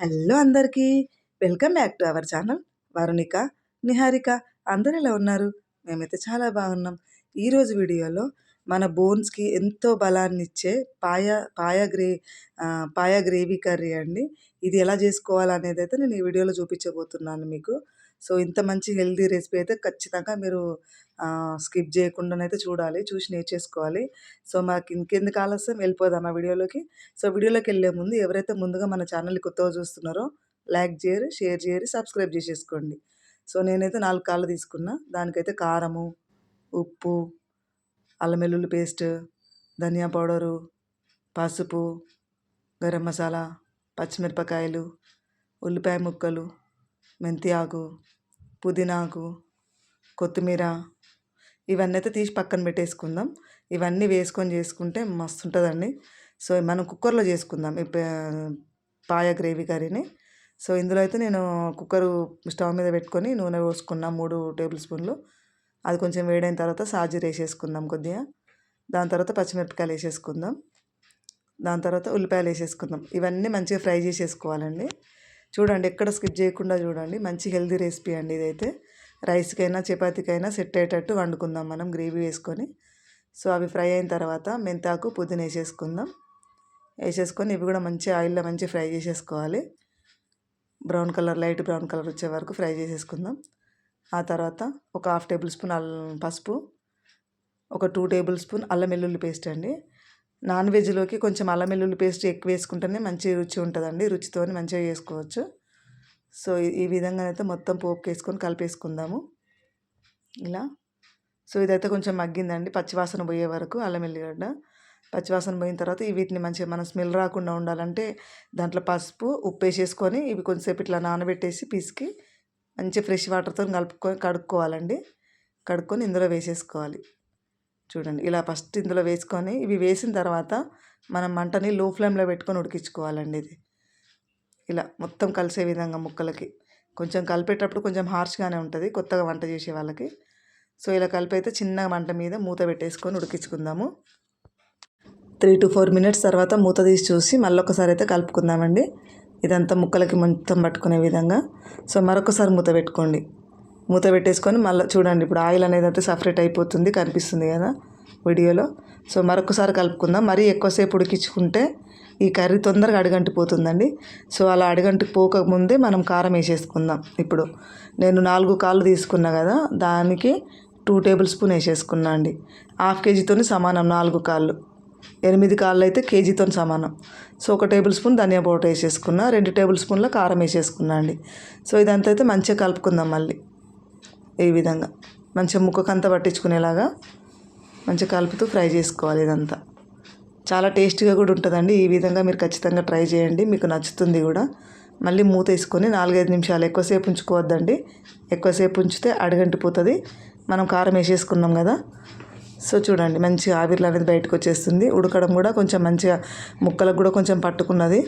Hello అందరికీ. Welcome back to our channel. Varunika Niharika అందరు ఎలా ఉన్నారు? మేమైతే చాలా బాగున్నాం. ఈరోజు వీడియోలో మన బోన్స్కి ఎంతో బలాన్ని ఇచ్చే పాయ పాయ గ్రే పాయ గ్రేవీ కర్రీ అండి. ఇది ఎలా చేసుకోవాలనేది అయితే నేను ఈ వీడియోలో చూపించబోతున్నాను మీకు. సో ఇంత మంచి హెల్దీ రెసిపీ అయితే ఖచ్చితంగా మీరు స్కిప్ చేయకుండానైతే చూడాలి చూసి నేర్చేసుకోవాలి. సో మాకు ఇంకెందుకు ఆలస్యం? వెళ్ళిపోదాం ఆ వీడియోలోకి. సో వీడియోలోకి వెళ్ళే ముందు ఎవరైతే ముందుగా మన ఛానల్ని కొత్తగా చూస్తున్నారో లైక్ చేయరు షేర్ చేయరు సబ్స్క్రైబ్ చేసేసుకోండి. సో నేనైతే నాలుగు కాళ్ళు తీసుకున్నా. దానికైతే కారము ఉప్పు అల్లం వెల్లుల్లి పేస్ట్ ధనియా పౌడరు పసుపు గరం మసాలా పచ్చిమిరపకాయలు ఉల్లిపాయ ముక్కలు మెంతి ఆకు పుదీనాకు కొత్తిమీర ఇవన్నీ అయితే తీసి పక్కన పెట్టేసుకుందాం. ఇవన్నీ వేసుకొని చేసుకుంటే మస్తు ఉంటుందండి సో మనం కుక్కర్లో చేసుకుందాం. ఈ పాయ గ్రేవీ కర్రీని. సో ఇందులో అయితే నేను కుక్కరు స్టవ్ మీద పెట్టుకొని నూనె పోసుకున్నా మూడు టేబుల్ స్పూన్లు. అది కొంచెం వేడైన తర్వాత సాజీర వేసేసుకుందాం కొద్దిగా. దాని తర్వాత పచ్చిమిరపకాయలు వేసేసుకుందాం. దాని తర్వాత ఉల్లిపాయలు వేసేసుకుందాం. ఇవన్నీ మంచిగా ఫ్రై చేసేసుకోవాలండి. చూడండి ఎక్కడ స్కిప్ చేయకుండా చూడండి. మంచి హెల్దీ రెసిపీ అండి ఇదైతే. రైస్కైనా చపాతీకైనా సెట్ అయ్యేటట్టు వండుకుందాం మనం గ్రేవీ వేసుకొని. సో అవి ఫ్రై అయిన తర్వాత మెంతాకు పుదీనా వేసేసుకుందాం. వేసేసుకొని ఇవి కూడా మంచి ఆయిల్లో మంచి ఫ్రై చేసేసుకోవాలి. Brown colour light brown colour వచ్చే వరకు ఫ్రై చేసేసుకుందాం. ఆ తర్వాత ఒక హాఫ్ టేబుల్ స్పూన్ అల్లం పసుపు ఒక టూ టేబుల్ స్పూన్ అల్లం వెల్లుల్లి పేస్ట్ అండి. నాన్ వెజ్లోకి కొంచెం అల్లం వెల్లుల్లి పేస్ట్ ఎక్కువ వేసుకుంటేనే మంచి రుచి ఉంటుందండి. రుచితో మంచిగా చేసుకోవచ్చు. సో ఈ- విధంగా అయితే మొత్తం పోపు వేసుకొని కలిపేసుకుందాము. ఇలా. సో ఇదైతే కొంచెం మగ్గిందండి. పచ్చివాసన పోయే వరకు అల్లం పచ్చివాసన పోయిన తర్వాత ఈ వీటిని మంచిగా మనం స్మెల్ రాకుండా ఉండాలంటే దాంట్లో పసుపు ఉప్పు వేసేసుకొని ఇవి కొంచెంసేపు ఇట్లా నానబెట్టేసి పిసికి మంచి ఫ్రెష్ వాటర్తో కలుపుకొని కడుక్కోవాలండి. కడుక్కొని ఇందులో వేసేసుకోవాలి. చూడండి. ఇలా ఫస్ట్ ఇందులో వేసుకొని ఇవి వేసిన తర్వాత మనం మంటని లో ఫ్లేమ్లో పెట్టుకొని ఉడికించుకోవాలండి ఇది. ఇలా మొత్తం కలిసే విధంగా ముక్కలకి. కొంచెం కలిపేటప్పుడు కొంచెం హార్ష్గానే ఉంటుంది కొత్తగా వంట చేసే వాళ్ళకి. సో ఇలా కలిపైతే చిన్న మంట మీద మూత పెట్టేసుకొని ఉడికించుకుందాము. త్రీ టు ఫోర్ మినిట్స్ తర్వాత మూత తీసి చూసి మళ్ళీ ఒకసారి అయితే కలుపుకుందామండి. ఇదంతా ముక్కలకి మొత్తం పట్టుకునే విధంగా. సో మరొకసారి మూత పెట్టుకోండి. మూత పెట్టేసుకొని మళ్ళీ చూడండి ఇప్పుడు ఆయిల్ అనేది అయితే సపరేట్ అయిపోతుంది కనిపిస్తుంది కదా వీడియోలో. సో మరొకసారి కలుపుకుందాం. మరీ ఎక్కువసేపు ఉడికించుకుంటే ఈ కర్రీ తొందరగా అడుగంటిపోతుందండి. సో అలా అడుగంటి పోకముందే మనం కారం వేసేసుకుందాం. ఇప్పుడు నేను నాలుగు కాళ్ళు తీసుకున్నా కదా దానికి టూ టేబుల్ స్పూన్ వేసేసుకున్నా అండి. హాఫ్ కేజీతో సమానం నాలుగు కాళ్ళు. ఎనిమిది కాళ్ళు అయితే కేజీతో సమానం. సో ఒక టేబుల్ స్పూన్ ధనియా పౌడర్ వేసేసుకున్నా రెండు టేబుల్ స్పూన్ల కారం వేసేసుకున్నా అండి. సో ఇదంతా అయితే మంచిగా కలుపుకుందాం మళ్ళీ. ఈ విధంగా. మంచిగా ముక్కకంతా పట్టించుకునేలాగా మంచిగా కలుపుతూ ఫ్రై చేసుకోవాలి ఇదంతా. చాలా టేస్టీగా కూడా ఉంటుందండి. ఈ విధంగా మీరు ఖచ్చితంగా ట్రై చేయండి. మీకు నచ్చుతుంది కూడా. మళ్ళీ మూత వేసుకొని నాలుగైదు నిమిషాలు ఎక్కువసేపు ఉంచుకోవద్దండి. ఎక్కువసేపు ఉంచితే అడగంటిపోతుంది మనం కారం వేసేసుకున్నాం కదా. సో చూడండి మంచిగా ఆవిర్లు అనేది బయటకు వచ్చేస్తుంది. ఉడకడం కూడా కొంచెం మంచిగా ముక్కలకు కూడా కొంచెం పట్టుకున్నది.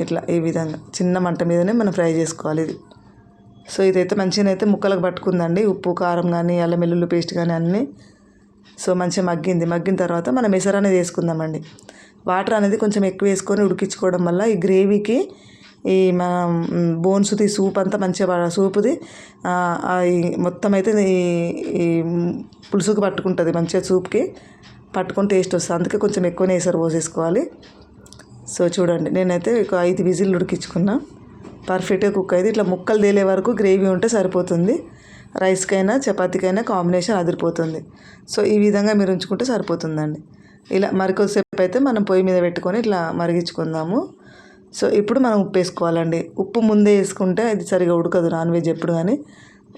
ఇట్లా ఈ విధంగా. చిన్న మంట మీదనే మనం ఫ్రై చేసుకోవాలి ఇది. సో ఇదైతే మంచిగానైతే ముక్కలకు పట్టుకుందండి. ఉప్పు కారం కానీ అల్లం వెల్లుల్లి పేస్ట్ కానీ అన్నీ. సో మంచిగా మగ్గింది. మగ్గిన తర్వాత మనం ఎసరు అనేది వేసుకుందామండి. వాటర్ అనేది కొంచెం ఎక్కువ వేసుకొని ఉడికించుకోవడం వల్ల ఈ గ్రేవీకి ఈ మనం బోన్స్ది సూప్ అంతా మంచిగా సూపుది మొత్తం అయితే ఈ ఈ పులుసుకి పట్టుకుంటుంది మంచిగా సూప్కి. పట్టుకొని టేస్ట్ వస్తుంది. అందుకే కొంచెం ఎక్కువనే వేసారు పోసేసుకోవాలి. సో చూడండి నేనైతే ఒక ఐదు విజిల్లు ఉడికించుకున్నా. పర్ఫెక్ట్గా కుక్ అయితే ఇట్లా ముక్కలు తేలే వరకు గ్రేవీ ఉంటే సరిపోతుంది. రైస్కైనా చపాతీకైనా కాంబినేషన్ అదిరిపోతుంది. సో ఈ విధంగా మీరు ఉంచుకుంటే సరిపోతుందండి. ఇలా మరికొద్దిసేపు అయితే మనం పొయ్యి మీద పెట్టుకొని ఇట్లా మరిగించుకుందాము. సో ఇప్పుడు మనం ఉప్పు వేసుకోవాలండి. ఉప్పు ముందే వేసుకుంటే అది సరిగా ఉడకదు నాన్ వెజ్ ఎప్పుడు కానీ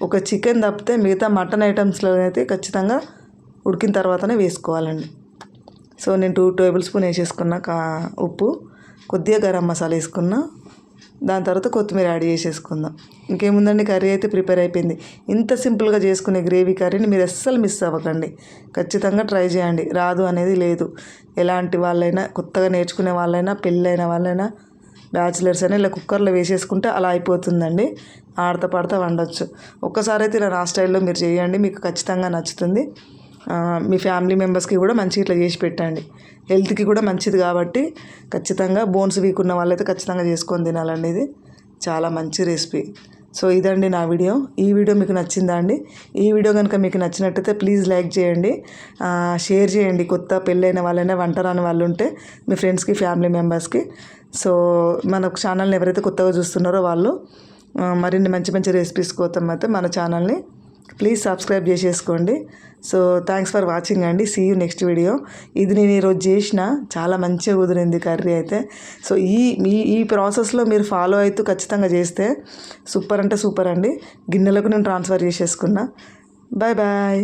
ఒక చికెన్ తప్పితే మిగతా మటన్ ఐటమ్స్లో అయితే ఖచ్చితంగా ఉడికిన తర్వాతనే వేసుకోవాలండి. సో నేను టూ టేబుల్ స్పూన్ వేసేసుకున్న కా ఉప్పు. కొద్దిగా గరం మసాలా వేసుకున్నా. దాని తర్వాత కొత్తిమీర యాడ్ చేసేసుకుందాం. ఇంకేముందండి? కర్రీ అయితే ప్రిపేర్ అయిపోయింది. ఇంత సింపుల్గా చేసుకునే గ్రేవీ కర్రీని మీరు అస్సలు మిస్ అవ్వకండి. ఖచ్చితంగా ట్రై చేయండి. రాదు అనేది లేదు. ఎలాంటి వాళ్ళైనా కొత్తగా నేర్చుకునే వాళ్ళైనా పెళ్ళైన వాళ్ళైనా బ్యాచిలర్స్ అయినా ఇలా కుక్కర్లో వేసేసుకుంటే అలా అయిపోతుందండి. ఆడతా పడతా వండొచ్చు. ఒక్కసారి అయితే ఇలా నా స్టైల్లో మీరు చేయండి. మీకు ఖచ్చితంగా నచ్చుతుంది. మీ ఫ్యామిలీ మెంబర్స్కి కూడా మంచిగా ఇట్లా చేసి పెట్టండి. హెల్త్కి కూడా మంచిది కాబట్టి ఖచ్చితంగా బోన్స్ వీక్ ఉన్న వాళ్ళైతే ఖచ్చితంగా చేసుకొని తినాలండి ఇది. చాలా మంచి రెసిపీ. సో ఇదండి నా వీడియో. ఈ వీడియో మీకు నచ్చిందా అండి? ఈ వీడియో కనుక మీకు నచ్చినట్టయితే ప్లీజ్ లైక్ చేయండి. షేర్ చేయండి. కొత్త పెళ్ళైన వాళ్ళైనా వంట రాని వాళ్ళు ఉంటే మీ ఫ్రెండ్స్కి ఫ్యామిలీ మెంబర్స్కి. సో మన ఛానల్ని ఎవరైతే కొత్తగా చూస్తున్నారో వాళ్ళు మరిన్ని మంచి మంచి రెసిపీస్ కోసం అయితే మన ఛానల్ని ప్లీజ్ సబ్స్క్రైబ్ చేసేసుకోండి. సో థ్యాంక్స్ ఫర్ వాచింగ్ అండి. సీ యూ నెక్స్ట్ వీడియో ఇది నేను ఈరోజు చేసిన చాలా మంచిగా కుదిరింది కర్రీ అయితే. సో ఈ మీ ఈ ప్రాసెస్లో మీరు ఫాలో అవుతూ ఖచ్చితంగా చేస్తే సూపర్ అంటే సూపర్ అండి. గిన్నెలకు నేను ట్రాన్స్ఫర్ చేసేసుకున్నా. Bye bye